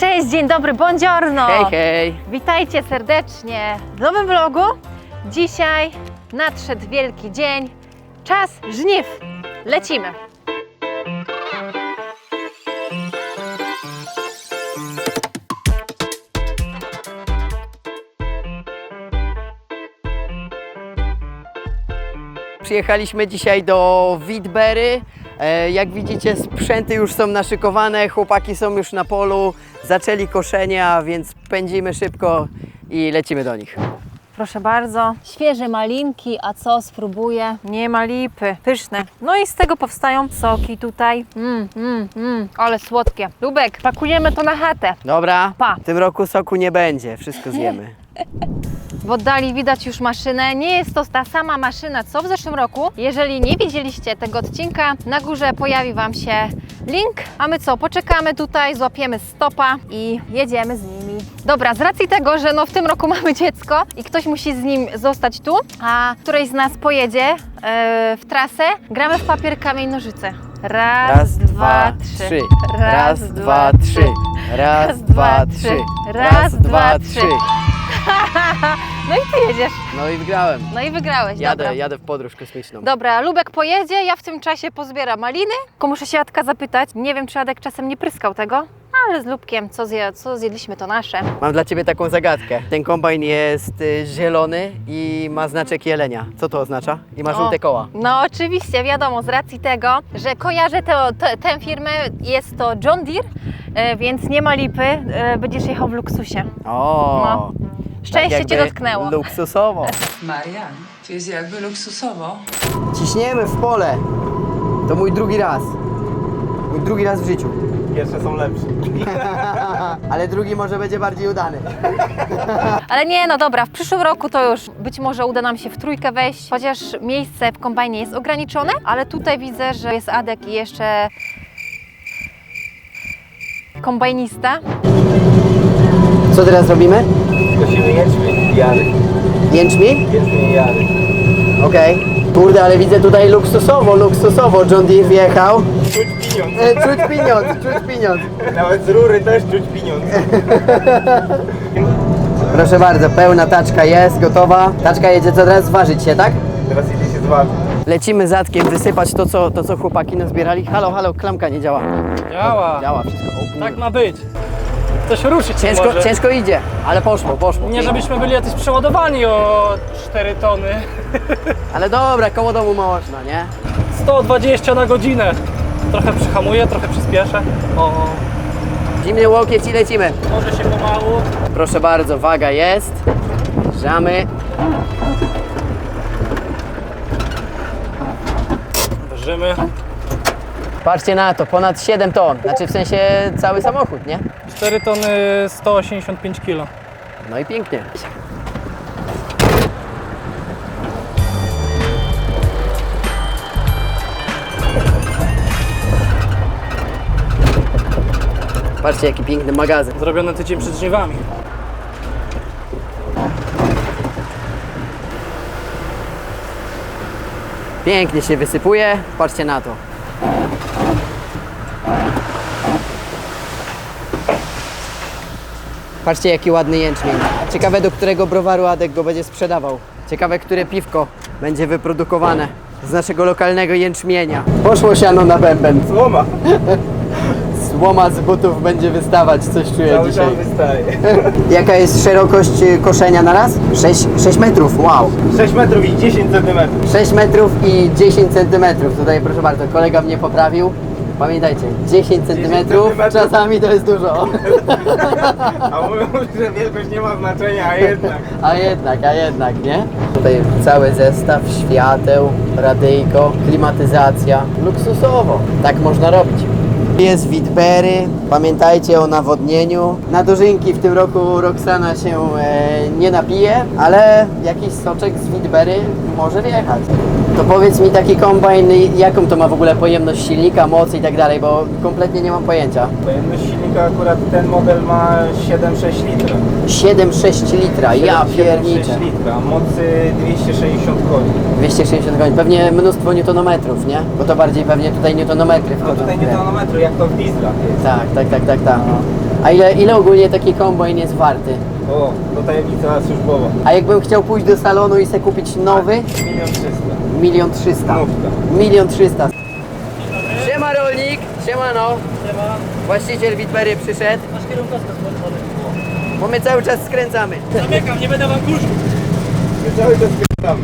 Cześć, dzień dobry, buongiorno! Hej, hej! Witajcie serdecznie w nowym vlogu. Dzisiaj nadszedł wielki dzień, czas żniw. Lecimy! Przyjechaliśmy dzisiaj do Witbery. E, Jak widzicie, sprzęty już są naszykowane, chłopaki są już na polu, zaczęli koszenie, a więc pędzimy szybko i lecimy do nich. Proszę bardzo. Świeże malinki, a co spróbuję? Nie ma lipy, pyszne. No i z tego powstają soki tutaj. Mmm, mmm, mmm, ale słodkie. Lubek, pakujemy to na chatę. Dobra, Pa. w tym roku soku nie będzie, wszystko zjemy. W oddali widać już maszynę. Nie jest to ta sama maszyna co w zeszłym roku. Jeżeli nie widzieliście tego odcinka, na górze pojawi Wam się link. A my co, poczekamy tutaj, złapiemy stopa i jedziemy z nimi. Dobra, z racji tego, że no w tym roku mamy dziecko i ktoś musi z nim zostać tu, a któryś z nas pojedzie e, w trasę, gramy w papier, kamień, nożyce. Raz, Raz, dwa, trzy. Raz, dwa, trzy. Raz, dwa, trzy. Raz, dwa, trzy. No i ty jedziesz. No i wygrałem. No i wygrałeś. Dobra. Jadę, jadę w podróż kosmiczną. Dobra, Lubek pojedzie, ja w tym czasie pozbieram maliny. Tylko muszę się Adka zapytać, nie wiem czy Adek czasem nie pryskał tego, ale z Lubkiem, co, zje, co zjedliśmy to nasze. Mam dla Ciebie taką zagadkę. Ten kombajn jest y, zielony i ma znaczek jelenia. Co to oznacza? I ma O. żółte koła. No oczywiście, wiadomo, z racji tego, że kojarzę tę te, tę firmę, jest to John Deere, e, więc nie ma lipy, e, będziesz jechał w luksusie. O! No. Szczęście tak Cię jakby dotknęło. Luksusowo. Marian, to jest jakby luksusowo. Ciśniemy w pole. To mój drugi raz. Mój drugi raz w życiu. Pierwsze są lepsze. Ale drugi może będzie bardziej udany. Ale nie, no dobra, w przyszłym roku to już być może uda nam się w trójkę wejść, chociaż miejsce w kombajnie jest ograniczone, ale tutaj widzę, że jest Adek i jeszcze kombajnista. Co teraz robimy? Kosimy jęczmień i jary. Jęczmień? Jęczmień i jary. Okej. Kurde, ale widzę tutaj luksusowo, luksusowo John Deere wjechał. Czuć pieniądz. E, czuć pieniądz, czuć pieniądz. Nawet z rury też czuć pieniądz. Proszę bardzo, pełna taczka jest, gotowa. Taczka jedzie co teraz zważyć się, tak? Teraz idzie się zważyć. Lecimy zatkiem wysypać to co, to, co chłopaki nazbierali. Halo, halo, klamka nie działa. Działa. Działa wszystko. O, kurde. Tak ma być. Coś ruszyć Ciężko, może. ciężko idzie, ale poszło, poszło. Nie żebyśmy byli jacyś przeładowani o 4 tony. Ale dobra, koło domu można, nie? 120 na godzinę. Trochę przyhamuję, trochę przyspieszę. O, Zimny łokieć i lecimy. może się pomału. Proszę bardzo, waga jest. Wjeżdżamy. Ważymy. Patrzcie na to, ponad 7 ton. Znaczy w sensie cały samochód, nie? 4 tony 185 kg. No i pięknie. Patrzcie jaki piękny magazyn. Zrobione tydzień przed żniwami. Pięknie się wysypuje. Patrzcie na to. Patrzcie jaki ładny jęczmień. Ciekawe do którego browaru Adek go będzie sprzedawał. Ciekawe które piwko będzie wyprodukowane z naszego lokalnego jęczmienia. Poszło siano na bęben. Słoma. Słoma z butów będzie wystawać, coś czuję Cały dzisiaj. czas wystaje. Jaka jest szerokość y, koszenia na raz? 6, 6 metrów, wow. 6 metrów i 10 centymetrów. 6 metrów i 10 centymetrów. Tutaj proszę bardzo, kolega mnie poprawił. Pamiętajcie, 10 centymetrów centymetrów. czasami to jest dużo. A mówią, że wielkość nie ma znaczenia, a jednak. A jednak, a jednak, nie? Tutaj cały zestaw świateł, radyjko, klimatyzacja. Luksusowo. Tak można robić. Jest Witbery, pamiętajcie o nawodnieniu. Na dożynki w tym roku Roxana się e, nie napije, ale jakiś soczek z Witbery może wjechać. To powiedz mi taki kombajn, jaką to ma w ogóle pojemność silnika, mocy i tak dalej, bo kompletnie nie mam pojęcia. Pojemność silnika akurat ten model ma 7,6 litra. 7,6 litra, ja 7,6 pierniczę. litra, mocy 260 koni. 260 koni, pewnie mnóstwo newtonometrów, nie? Bo to bardziej pewnie tutaj newtonometry No tutaj tonometru, jak to w dieslach jest. Tak, tak, tak, tak, tak. A ile, ile ogólnie taki kombajn jest warty? O, to tajemnica służbowa. A jakbym chciał pójść do salonu i sobie kupić nowy? Milion trzysta. Milion trzysta. Milion trzysta. Siema rolnik, siemano. Siema. Właściciel Witbery przyszedł, Masz kierunkowskaz włączony. bo my cały czas skręcamy. Zamykam, nie będę wam kurzył. My cały czas p***ami.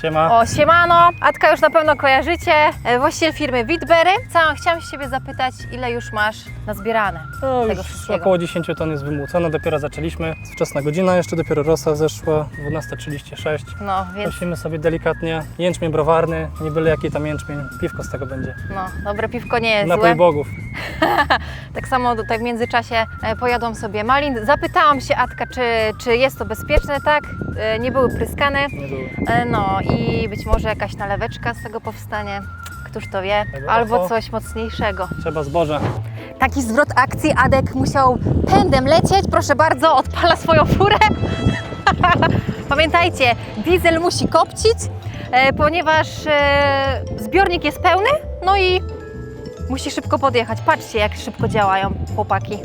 Siema. O, siemano. Atka już na pewno kojarzycie. E, Właściciel firmy Witbery. Chciałam się Ciebie zapytać, ile już masz nazbierane To tego już wszystkiego? około 10 ton jest wymłócone, dopiero zaczęliśmy. Wczesna godzina, jeszcze dopiero rosa zeszła, 12.36. No, więc Prosimy sobie delikatnie jęczmień browarny, nie byle jaki tam jęczmień, piwko z tego będzie. no, dobre piwko nie jest Napój złe. bogów. Tak samo tutaj w międzyczasie e, pojadą sobie malin. Zapytałam się Atka, czy, czy jest to bezpieczne, tak? E, Nie były pryskane. Nie było. E, No i być może jakaś naleweczka z tego powstanie. Któż to wie? Albo coś mocniejszego. Trzeba zboża. Taki zwrot akcji Adek musiał pędem lecieć. Proszę bardzo, odpala swoją furę. Pamiętajcie, diesel musi kopcić, ponieważ zbiornik jest pełny, no i musi szybko podjechać. Patrzcie, jak szybko działają chłopaki.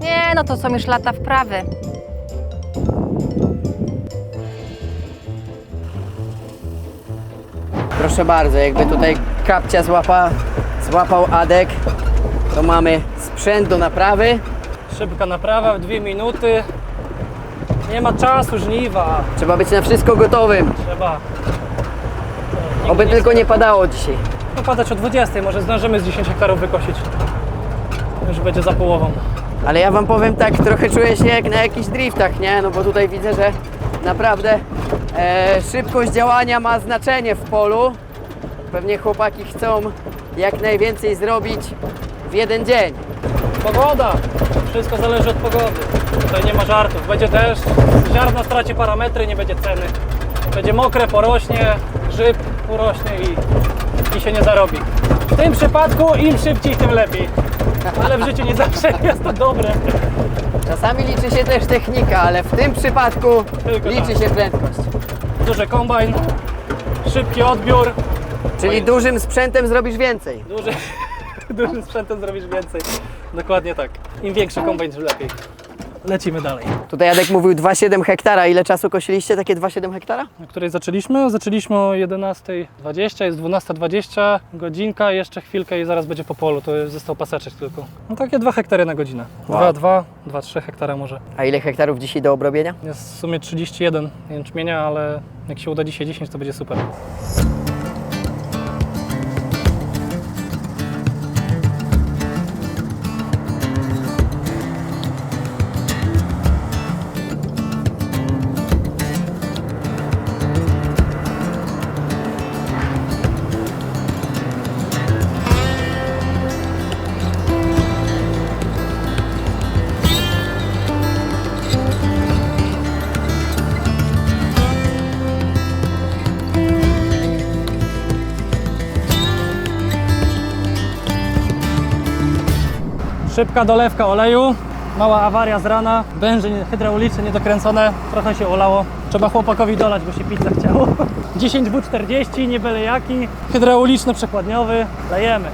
Nie, no to są już lata wprawy. Proszę bardzo, jakby tutaj kapcia złapa, złapał Adek, to mamy sprzęt do naprawy. Szybka naprawa w dwie minuty. Nie ma czasu, żniwa. Trzeba być na wszystko gotowym. Trzeba. Oby tylko nie padało dzisiaj. Popadać o 20, może zdążymy z 10 hektarów wykosić. Już będzie za połową. Ale ja wam powiem tak, trochę czuję się jak na jakichś driftach, nie? No bo tutaj widzę, że naprawdę e, szybkość działania ma znaczenie w polu. Pewnie chłopaki chcą jak najwięcej zrobić w jeden dzień. Pogoda! Wszystko zależy od pogody. Tutaj nie ma żartów. Będzie deszcz, ziarno straci parametry, nie będzie ceny. Będzie mokre, porośnie, grzyb urośnie i, i się nie zarobi. W tym przypadku im szybciej, tym lepiej. Ale w życiu nie zawsze jest to dobre. Czasami liczy się też technika, ale w tym przypadku Tylko liczy tak. się prędkość. Duży kombajn, szybki odbiór, Czyli dużym sprzętem zrobisz więcej. duży, dużym sprzętem zrobisz więcej. Dokładnie tak. Im większy kombajn, tym lepiej. Lecimy dalej. Tutaj Jadek mówił 2,7 hektara. Ile czasu kosiliście takie 2,7 hektara? Na której zaczęliśmy? Zaczęliśmy o 11.20, jest 12.20, godzinka, jeszcze chwilkę i zaraz będzie po polu, to został paseczek tylko. No takie 2 hektary na godzinę. Wow. 2, 2, 2, 3 hektara może. A ile hektarów dzisiaj do obrobienia? Jest w sumie 31 jęczmienia, ale jak się uda dzisiaj 10, to będzie super. Szybka dolewka oleju, mała awaria z rana, węże hydrauliczne niedokręcone, trochę się olało. Trzeba chłopakowi dolać, bo się pizza chciało. 10 W40, nie byle jaki, hydrauliczny, przekładniowy, lejemy.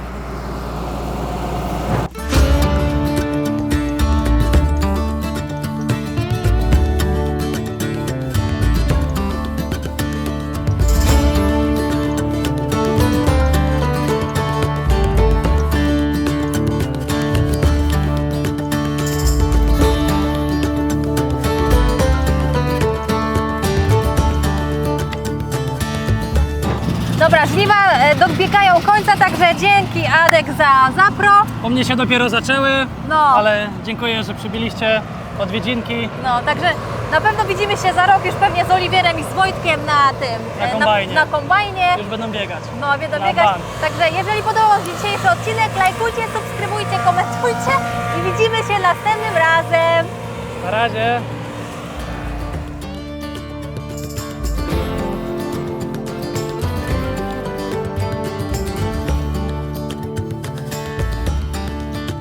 Dobra, żniwa e, dobiegają końca, także dzięki Adek za zapro. U mnie się dopiero zaczęły, No. ale dziękuję, że przybyliście odwiedzinki. No, także na pewno widzimy się za rok już pewnie z Oliwierem i z Wojtkiem na tym, Na e, kombajnie. na, na kombajnie. Już będą biegać. No, będę Na biegać. bank. Także jeżeli podobał Wam się dzisiejszy odcinek, lajkujcie, subskrybujcie, komentujcie i widzimy się następnym razem. Na razie.